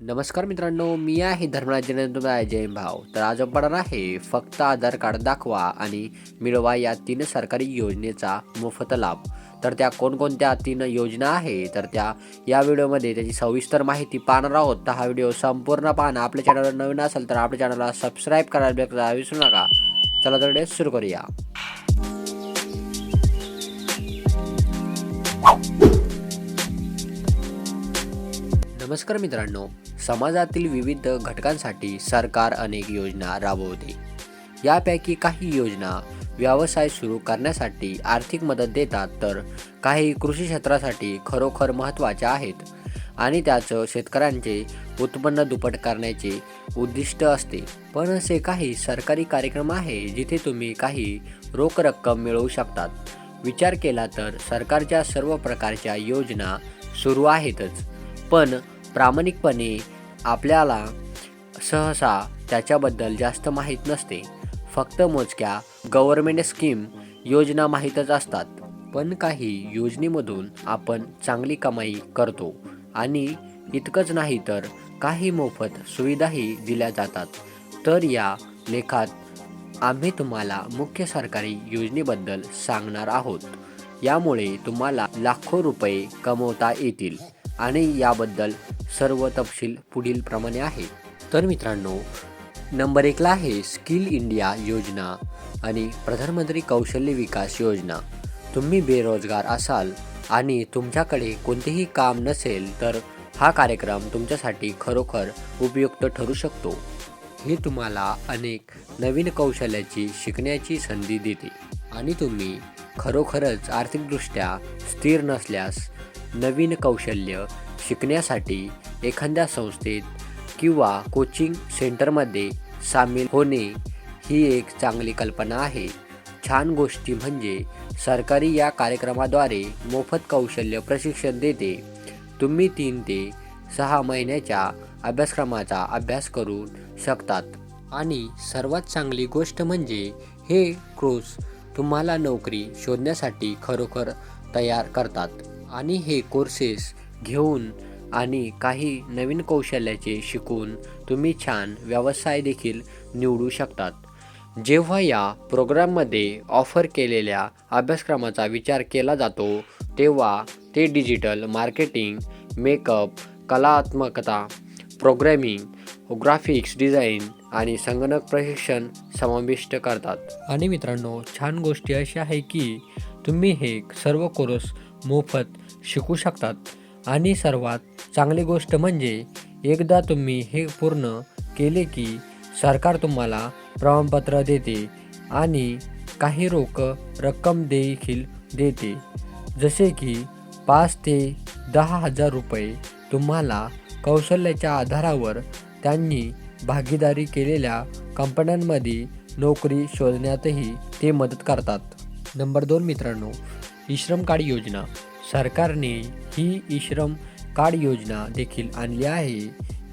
नमस्कार मित्रांनो मी आहे धर्मराज तुम्हाला जय भाव तर आज आपण आहे फक्त आधार कार्ड दाखवा आणि मिळवा या तीन सरकारी योजनेचा मोफत लाभ. तर त्या कोणकोणत्या तीन योजना आहे तर त्या या व्हिडिओमध्ये त्याची सविस्तर माहिती पाहणार आहोत. तर हा व्हिडिओ संपूर्ण पाहणं आपल्या चॅनलवर नवीन असेल तर आपल्या चॅनलला सबस्क्राईब करायला विसरू नका. चला तर सुरू करूया. नमस्कार मित्रांनो. समाजातील विविध घटकांसाठी सरकार अनेक योजना राबवते. यापैकी काही योजना व्यवसाय सुरू करण्यासाठी आर्थिक मदत देतात तर काही कृषी क्षेत्रासाठी खरोखर महत्त्वाच्या आहेत आणि त्याचं शेतकऱ्यांचे उत्पन्न दुप्पट करण्याचे उद्दिष्ट असते. पण असे काही सरकारी कार्यक्रम आहे जिथे तुम्ही काही रोख रक्कम मिळवू शकतात. विचार केला तर सरकारच्या सर्व प्रकारच्या योजना सुरू आहेतच. पण प्रामाणिकपणे आपल्याला सहसा त्याच्याबद्दल जास्त माहीत नसते. फक्त मोजक्या गव्हर्मेंट स्कीम योजना माहीतच असतात. पण काही योजनेमधून आपण चांगली कमाई करतो. आणि इतकंच नाही तर काही मोफत सुविधाही दिल्या जातात. तर या लेखात आम्ही तुम्हाला मुख्य सरकारी योजनेबद्दल सांगणार आहोत. यामुळे तुम्हाला लाखो रुपये कमवता येतील. आणि याबद्दल सर्व तपशील पुढील प्रमाणे आहे. तर मित्रांनो नंबर एकला आहे स्किल इंडिया योजना आणि प्रधानमंत्री कौशल्य विकास योजना. तुम्ही बेरोजगार असाल आणि तुमच्याकडे कोणतेही काम नसेल तर हा कार्यक्रम तुमच्यासाठी खरोखर उपयुक्त ठरू शकतो. हे तुम्हाला अनेक नवीन कौशल्याची शिकण्याची संधी देते आणि तुम्ही खरोखरच आर्थिकदृष्ट्या स्थिर नसल्यास नवीन कौशल्य शिकण्यासाठी एखाद्या संस्थेत किंवा कोचिंग सेंटरमध्ये सामील होणे ही एक चांगली कल्पना आहे. छान गोष्टी म्हणजे सरकारी या कार्यक्रमाद्वारे मोफत कौशल्य प्रशिक्षण देते. तुम्ही तीन ते सहा महिन्याच्या अभ्यासक्रमाचा अभ्यास करू शकतात. आणि सर्वात चांगली गोष्ट म्हणजे हे कोर्स तुम्हाला नोकरी शोधण्यासाठी खरोखर तयार करतात. आणि हे कोर्सेस घेऊन आणि काही नवीन कौशल्याचे शिकून तुम्ही छान व्यवसाय देखील निवडू शकतात. जेव्हा या प्रोग्राममध्ये ऑफर केलेल्या अभ्यासक्रमाचा विचार केला जातो तेव्हा ते डिजिटल मार्केटिंग मेकअप कलात्मकता प्रोग्रॅमिंग ग्राफिक्स डिझाईन आणि संगणक प्रशिक्षण समाविष्ट करतात. आणि मित्रांनो छान गोष्टी अशी आहे की तुम्ही हे सर्व कोर्स मोफत शिकू शकतात. आणि सर्वात चांगली गोष्ट म्हणजे एकदा तुम्ही हे पूर्ण केले की सरकार तुम्हाला प्रमाणपत्र देते आणि काही रोख रक्कम देखील देते. जसे की पाच ते दहा हजार रुपये तुम्हाला कौशल्याच्या आधारावर त्यांनी भागीदारी केलेल्या कंपन्यांमध्ये नोकरी शोधण्यातही ते मदत करतात. नंबर दोन मित्रांनो श्रम कार्ड योजना. सरकारने ही ईश्रम कार्ड योजना देखील आणली आहे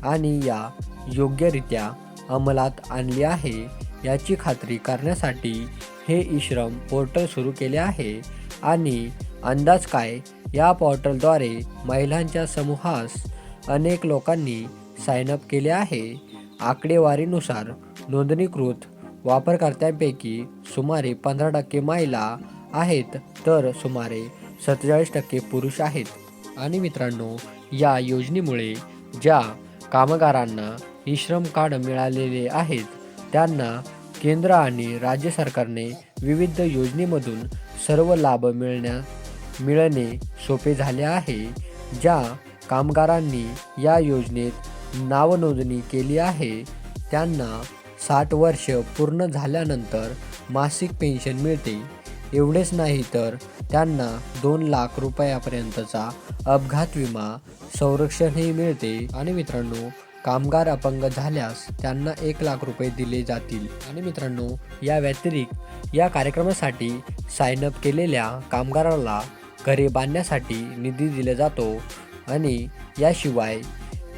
आणि या योग्यरित्या अंमलात आणली आहे. याची खात्री करण्यासाठी हे ईश्रम पोर्टल सुरू केले आहे आणि अंदाज काय? या पोर्टलद्वारे महिलांच्या समूहास अनेक लोकांनी साइनअप केले आहे. आकडेवारीनुसार नोंदणीकृत वापरकर्त्यांपैकी सुमारे पंधरा टक्के महिला आहेत. तर सुमारे सत्तेचाळीस टक्के पुरुष आहेत. आणि मित्रांनो या योजनेमुळे ज्या कामगारांना ई श्रम कार्ड मिळालेले आहेत त्यांना केंद्र आणि राज्य सरकारने विविध योजनेमधून सर्व लाभ मिळण्या मिळणे सोपे झाले आहे. ज्या कामगारांनी या योजनेत नावनोंदणी केली आहे त्यांना साठ वर्ष पूर्ण झाल्यानंतर मासिक पेन्शन मिळते. एवढेच नाही तर त्यांना दोन लाख रुपयापर्यंतचा अपघात विमा संरक्षणही मिळते. आणि मित्रांनो कामगार अपंग झाल्यास त्यांना एक लाख रुपये दिले जातील. आणि मित्रांनो या व्यतिरिक्त या कार्यक्रमासाठी साइन अप केलेल्या कामगाराला घरे बांधण्यासाठी निधी दिला जातो. आणि याशिवाय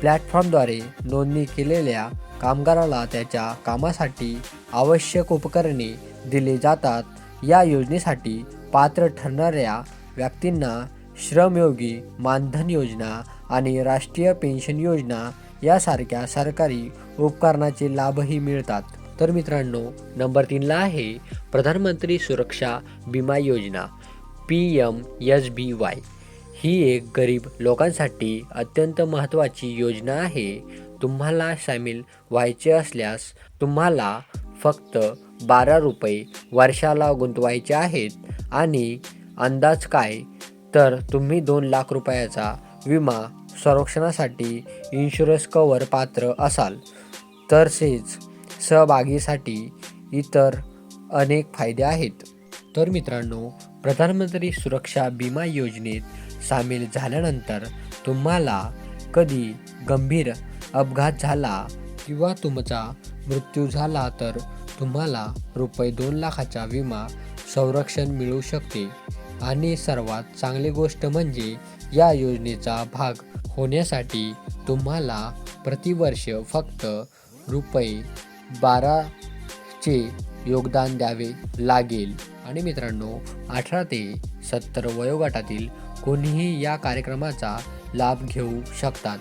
प्लॅटफॉर्मद्वारे नोंदणी केलेल्या कामगाराला त्याच्या कामासाठी आवश्यक उपकरणे दिली जातात. या योजनेसाठी पात्र ठरणाऱ्या व्यक्तींना श्रमयोगी मानधन योजना आणि राष्ट्रीय पेन्शन योजना यासारख्या सरकारी उपकरणाचे लाभही मिळतात. तर मित्रांनो नंबर तीनला आहे प्रधानमंत्री सुरक्षा विमा योजना P M S B Y. ही एक गरीब लोकांसाठी अत्यंत महत्त्वाची योजना आहे. तुम्हाला सामील व्हायचे असल्यास तुम्हाला फक्त बारा रुपये वर्षाला गुंतवायचे आहेत आणि अंदाज काय? तर तुम्ही दोन लाख रुपयाचा विमा संरक्षणासाठी इन्शुरन्स कवर पात्र असाल. तसेच सहभागीसाठी इतर अनेक फायदे आहेत. तर मित्रांनो प्रधानमंत्री सुरक्षा बिमा योजनेत सामील झाल्यानंतर तुम्हाला कधी गंभीर अपघात झाला किंवा तुमचा मृत्यू झाला तर तुम्हाला रुपये दोन लाखाचा विमा संरक्षण मिळू शकते. आणि सर्वात चांगली गोष्ट म्हणजे या योजनेचा भाग होण्यासाठी तुम्हाला प्रतिवर्ष फक्त रुपये बाराचे योगदान द्यावे लागेल. आणि मित्रांनो अठरा ते सत्तर वयोगटातील कोणीही या कार्यक्रमाचा लाभ घेऊ शकतात.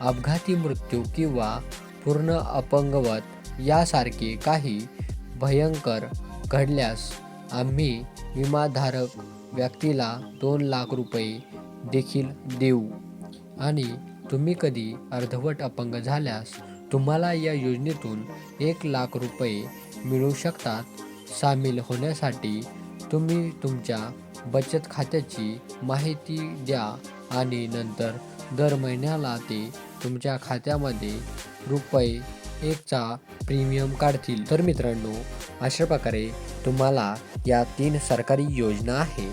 अपघाती मृत्यू किंवा पूर्ण अपंगवत यासारखे काही भयंकर घडल्यास आम्ही विमाधारक व्यक्तीला दोन लाख रुपये देखील देऊ. आणि तुम्ही कधी अर्धवट अपंग झाल्यास तुम्हाला या योजनेतून एक लाख रुपये मिळू शकतात. सामील होण्यासाठी तुम्ही तुमच्या बचत खात्याची माहिती द्या आणि नंतर दर महिन्याला ते तुमच्या खात्यामध्ये रुपये एकचा प्रीमियम काढतील. तर मित्रांनो अशा प्रकारे तुम्हाला या तीन सरकारी योजना आहे.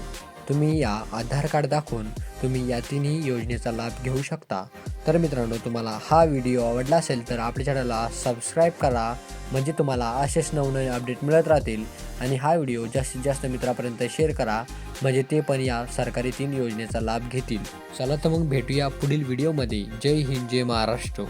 तुम्ही या आधार कार्ड दाखवून तुम्ही या तिन्ही योजनेचा लाभ घेऊ शकता. तर मित्रांनो तुम्हाला हा व्हिडिओ आवडला असेल तर आपल्या चॅनलला सबस्क्राईब करा. म्हणजे तुम्हाला असेच नवनवीन अपडेट मिळत राहतील. आणि हा व्हिडिओ जास्तीत जास्त मित्रापर्यंत शेअर करा. म्हणजे ते पण या सरकारी तीन योजनेचा लाभ घेतील. चला तर मग भेटूया पुढील व्हिडिओमध्ये. जय हिंद जय महाराष्ट्र.